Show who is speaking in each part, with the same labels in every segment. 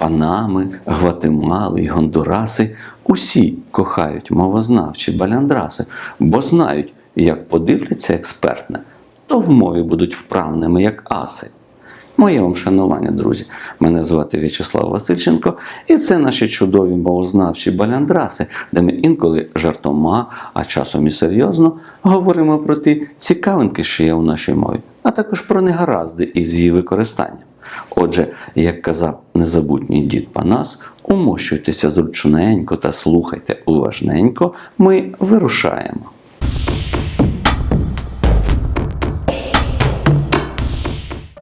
Speaker 1: Панами, Гватемали Гондураси усі кохають мовознавчі баляндраси, бо знають, як подивляться експертне, то в мові будуть вправними, як аси. Моє вам шанування, друзі. Мене звати В'ячеслав Васильченко, і це наші чудові мовознавчі баляндраси, де ми інколи жартома, а часом і серйозно говоримо про ті цікавинки, що є у нашій мові, а також про негаразди із її використанням. Отже, як казав незабутній дід Панас, умощуйтеся зручненько та слухайте уважненько, ми вирушаємо.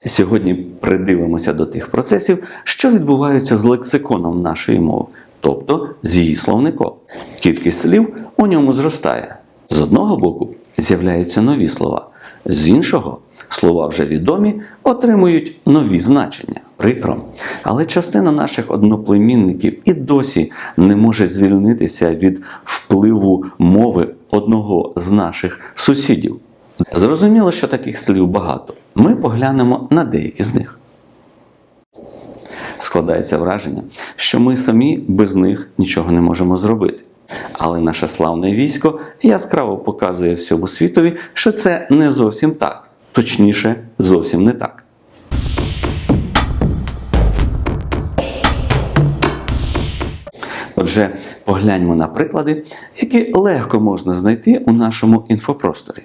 Speaker 1: Сьогодні придивимося до тих процесів, що відбуваються з лексиконом нашої мови, тобто з її словником. Кількість слів у ньому зростає. З одного боку з'являються нові слова, з іншого слова вже відомі отримують нові значення. Прикро. Але частина наших одноплемінників і досі не може звільнитися від впливу мови одного з наших сусідів. Зрозуміло, що таких слів багато. Ми поглянемо на деякі з них. Складається враження, що ми самі без них нічого не можемо зробити. Але наше славне військо яскраво показує всьому світові, що це не зовсім так, точніше, зовсім не так. Отже, погляньмо на приклади, які легко можна знайти у нашому інфопросторі.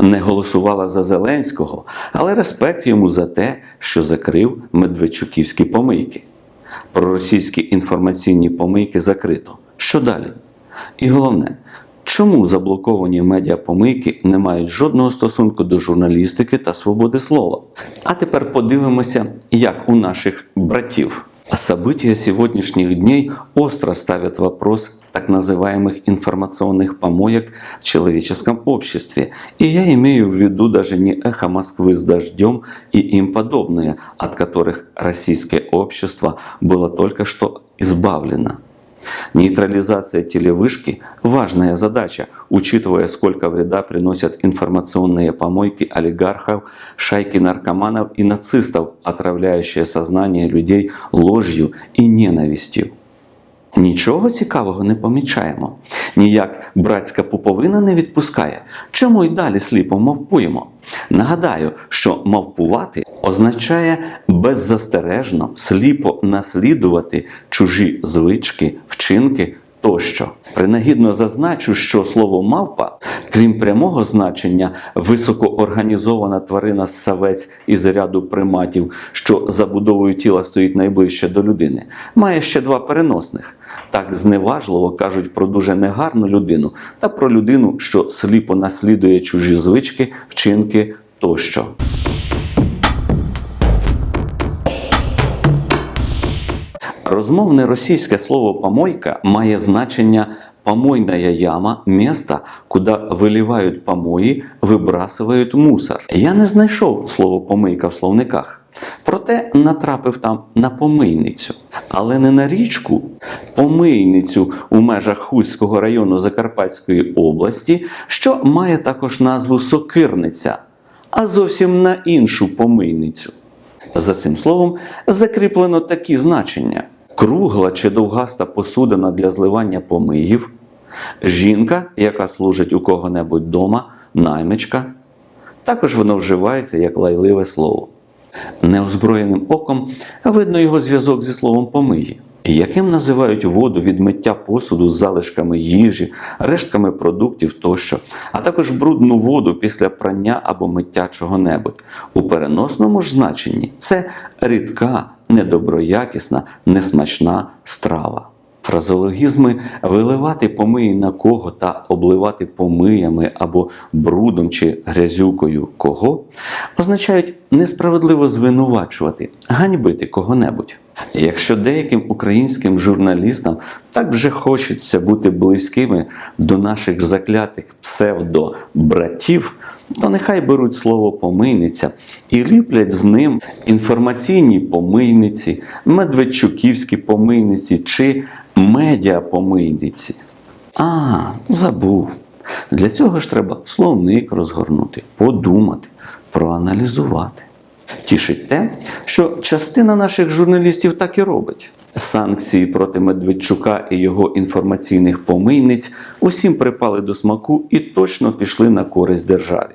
Speaker 1: Не голосувала за Зеленського, але респект йому за те, що закрив медведчуківські помийки. Проросійські інформаційні помийки закрито. Що далі? І головне, чому заблоковані медіапомийки не мають жодного стосунку до журналістики та свободи слова? А тепер подивимося, як у наших братів. События сегодняшних дней остро ставят вопрос так называемых информационных помоек в человеческом обществе. И я имею в виду даже не эхо Москвы с дождем и им подобные, от которых российское общество было только что избавлено. Нейтрализация телевышки – важная задача, учитывая, сколько вреда приносят информационные помойки олигархов, шайки наркоманов и нацистов, отравляющие сознание людей ложью и ненавистью. Нічого цікавого не помічаємо. Ніяк братська пуповина не відпускає. Чому й далі сліпо мовпуємо? Нагадаю, що мавпувати означає беззастережно, сліпо наслідувати чужі звички, вчинки тощо. Принагідно зазначу, що слово мавпа, крім прямого значення, високоорганізована тварина савець із ряду приматів, що забудовою тіла стоїть найближче до людини, має ще два переносних. Так зневажливо кажуть про дуже негарну людину та про людину, що сліпо наслідує чужі звички, вчинки тощо. Розмовне російське слово помойка має значення помойная яма, место, куда виливають помої, вибрасують мусор. Я не знайшов слово помийка в словниках. Проте натрапив там на помийницю, але не на річку, помийницю у межах Хуського району Закарпатської області, що має також назву Сокирниця, а зовсім на іншу помийницю. За цим словом закріплено такі значення: кругла чи довгаста посудина для зливання помиїв, жінка, яка служить у кого-небудь дома, наймичка. Також воно вживається як лайливе слово. Неозброєним оком видно його зв'язок зі словом помиї, яким називають воду від миття посуду з залишками їжі, рештками продуктів тощо, а також брудну воду після прання або миття чого-небудь. У переносному ж значенні це рідка, недоброякісна, несмачна страва. Фразологізми виливати помиї на кого та обливати помиями або брудом чи грязюкою кого означають несправедливо звинувачувати, ганьбити кого-небудь. Якщо деяким українським журналістам так вже хочеться бути близькими до наших заклятих псевдо-братів, то нехай беруть слово помийниця і ліплять з ним інформаційні помийниці, медведчуківські помийниці чи медіапомийниці. А, забув. Для цього ж треба словник розгорнути, подумати, проаналізувати. Тішить те, що частина наших журналістів так і робить. Санкції проти Медведчука і його інформаційних помийниць усім припали до смаку і точно пішли на користь державі.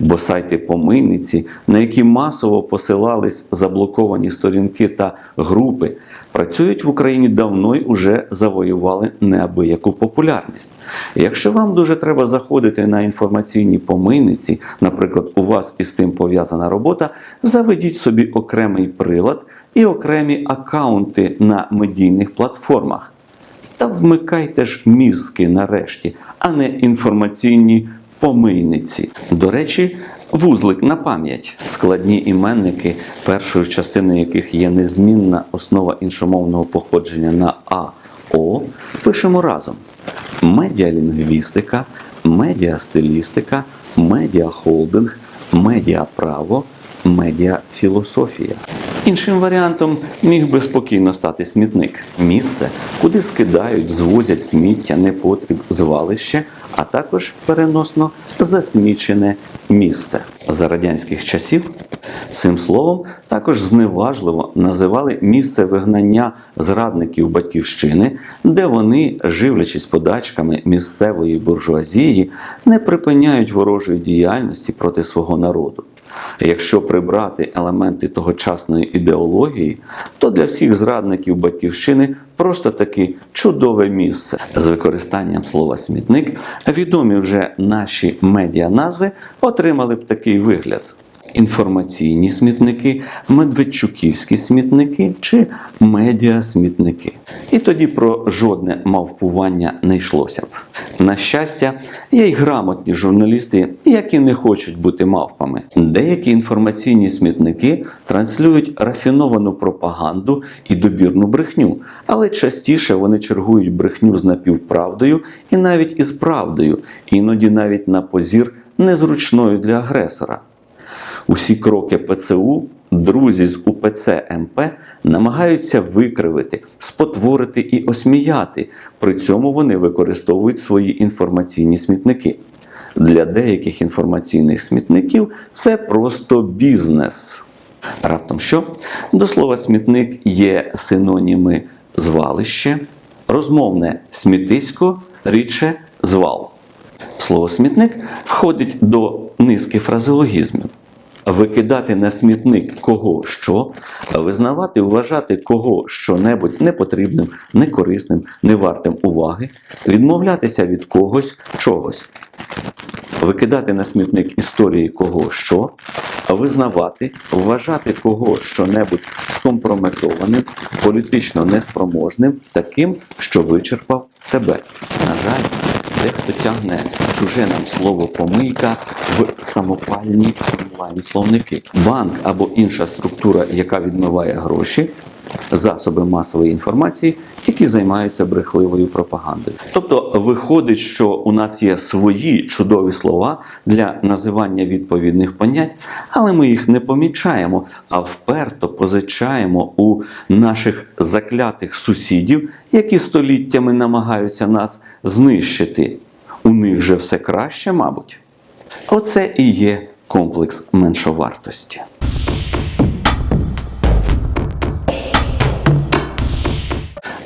Speaker 1: Бо сайти помийниці, на які масово посилались заблоковані сторінки та групи, працюють в Україні давно й уже завоювали неабияку популярність. Якщо вам дуже треба заходити на інформаційні помийниці, наприклад, у вас із тим пов'язана робота, заведіть собі окремий прилад і окремі акаунти на медійних платформах. Та вмикайте ж мізки нарешті, а не інформаційні помийниці. До речі, вузлик на пам'ять. Складні іменники, першою частиною яких є незмінна основа іншомовного походження на А, пишемо разом: медіалінгвістика, медіастилістика, медіахолдинг, медіаправо, медіафілософія. Іншим варіантом міг би спокійно стати смітник місце, куди скидають, звозять сміття, непотріб, звалище, а також переносно засмічене місце. За радянських часів цим словом також зневажливо називали місце вигнання зрадників батьківщини, де вони, живлячись подачками місцевої буржуазії, не припиняють ворожої діяльності проти свого народу. Якщо прибрати елементи тогочасної ідеології, то для всіх зрадників батьківщини просто таки чудове місце. З використанням слова смітник відомі вже наші медіа назви отримали б такий вигляд. Інформаційні смітники, медведчуківські смітники чи медіасмітники. І тоді про жодне мавпування не йшлося б. На щастя, є й грамотні журналісти, які не хочуть бути мавпами. Деякі інформаційні смітники транслюють рафіновану пропаганду і добірну брехню, але частіше вони чергують брехню з напівправдою і навіть із правдою, іноді навіть на позір незручною для агресора. Усі кроки ПЦУ друзі з УПЦ МП намагаються викривити, спотворити і осміяти. При цьому вони використовують свої інформаційні смітники. Для деяких інформаційних смітників це просто бізнес. Раптом що? До слова, смітник є синоніми звалище, розмовне смітисько, рідше звал. Слово смітник входить до низки фразеологізмів. Викидати на смітник кого що, визнавати, вважати кого що-небудь непотрібним, некорисним, невартим уваги, відмовлятися від когось чогось, викидати на смітник історії кого що, визнавати, вважати кого що-небудь скомпрометованим, політично неспроможним, таким, що вичерпав себе. На жаль, дехто тягне чуже нам слово помийка в самопальні онлайн-словники. Банк або інша структура, яка відмиває гроші, засоби масової інформації, які займаються брехливою пропагандою. Тобто виходить, що у нас є свої чудові слова для називання відповідних понять, але ми їх не помічаємо, а вперто позичаємо у наших заклятих сусідів, які століттями намагаються нас знищити. У них же все краще, мабуть. Оце і є комплекс меншовартості.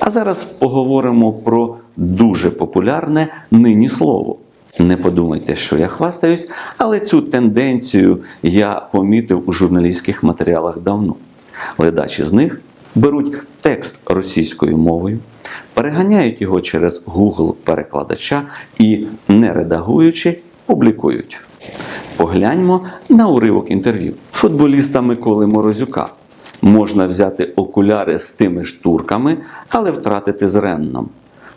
Speaker 1: А зараз поговоримо про дуже популярне нині слово. Не подумайте, що я хвастаюсь, але цю тенденцію я помітив у журналістських матеріалах давно. Ледачі з них беруть текст російською мовою, переганяють його через Google перекладача і, не редагуючи, публікують. Погляньмо на уривок інтерв'ю футболіста Миколи Морозюка. Можна взяти окуляри з тими ж турками, але втратити з Ренном.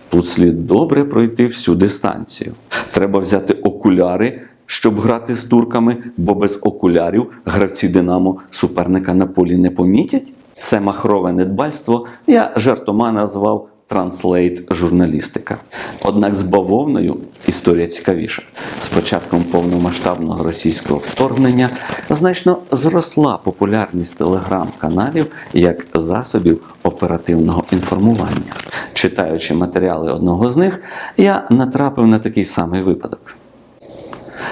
Speaker 1: Тут слід добре пройти всю дистанцію. Треба взяти окуляри, щоб грати з турками, бо без окулярів гравці Динамо суперника на полі не помітять. Це махрове недбальство я жартома назвав транслейт журналістика. Однак з бавовною історія цікавіша. З початком повномасштабного російського вторгнення значно зросла популярність телеграм-каналів як засобів оперативного інформування. Читаючи матеріали одного з них, я натрапив на такий самий випадок.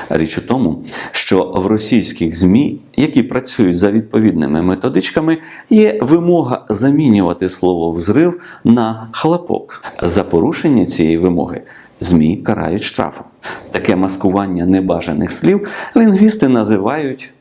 Speaker 1: Річ у тому, що в російських ЗМІ, які працюють за відповідними методичками, є вимога замінювати слово взрив на хлопок. За порушення цієї вимоги ЗМІ карають штрафом. Таке маскування небажаних слів лінгвісти називають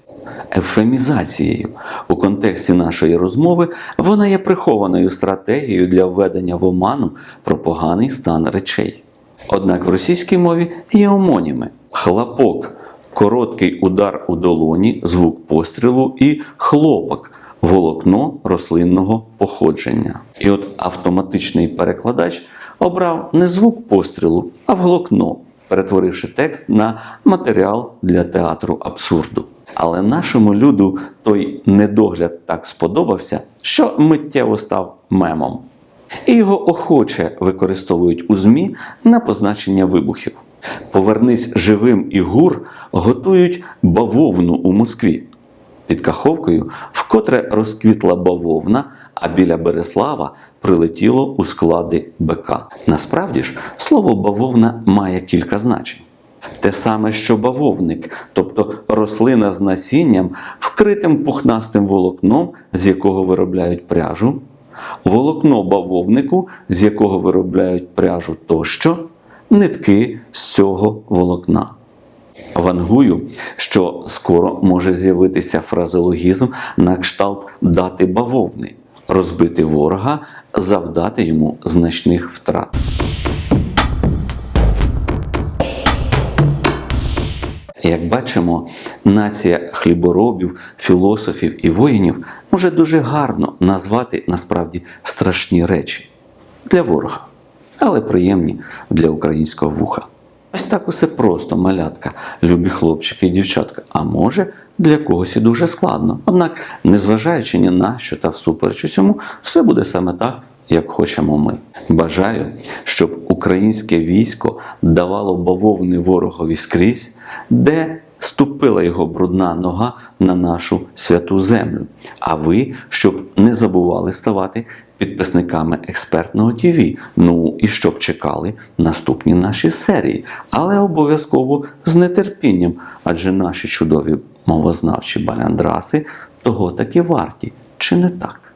Speaker 1: ефемізацією. У контексті нашої розмови вона є прихованою стратегією для введення в оману про поганий стан речей. Однак в російській мові є омоніми: хлопок, короткий удар у долоні, звук пострілу і хлопок. Волокно рослинного походження. І от автоматичний перекладач обрав не звук пострілу, а волокно, перетворивши текст на матеріал для театру абсурду. Але нашому люду той недогляд так сподобався, що миттєво став мемом. І його охоче використовують у ЗМІ на позначення вибухів. Повернись живим і гур готують бавовну у Москві. Під Каховкою вкотре розквітла бавовна, а біля Береслава прилетіло у склади БК. Насправді ж, слово бавовна має кілька значень. Те саме, що бавовник, тобто рослина з насінням, вкритим пухнастим волокном, з якого виробляють пряжу, волокно бавовнику, з якого виробляють пряжу тощо, нитки з цього волокна. Вангую, що скоро може з'явитися фразеологізм на кшталт дати бавовни, розбити ворога, завдати йому значних втрат. Як бачимо, нація хліборобів, філософів і воїнів може дуже гарно назвати насправді страшні речі для ворога, але приємні для українського вуха. Ось так усе просто, малятка, любі хлопчики і дівчатка. А може, для когось і дуже складно. Однак, незважаючи ні на що та всупереч усьому, все буде саме так, як хочемо ми. Бажаю, щоб українське військо давало бавовни ворогові скрізь, де ступила його брудна нога на нашу святу землю. А ви, щоб не забували ставати підписниками експертного ТВ. Ну і щоб чекали наступні наші серії, але обов'язково з нетерпінням, адже наші чудові мовознавчі баляндраси того таки варті, чи не так?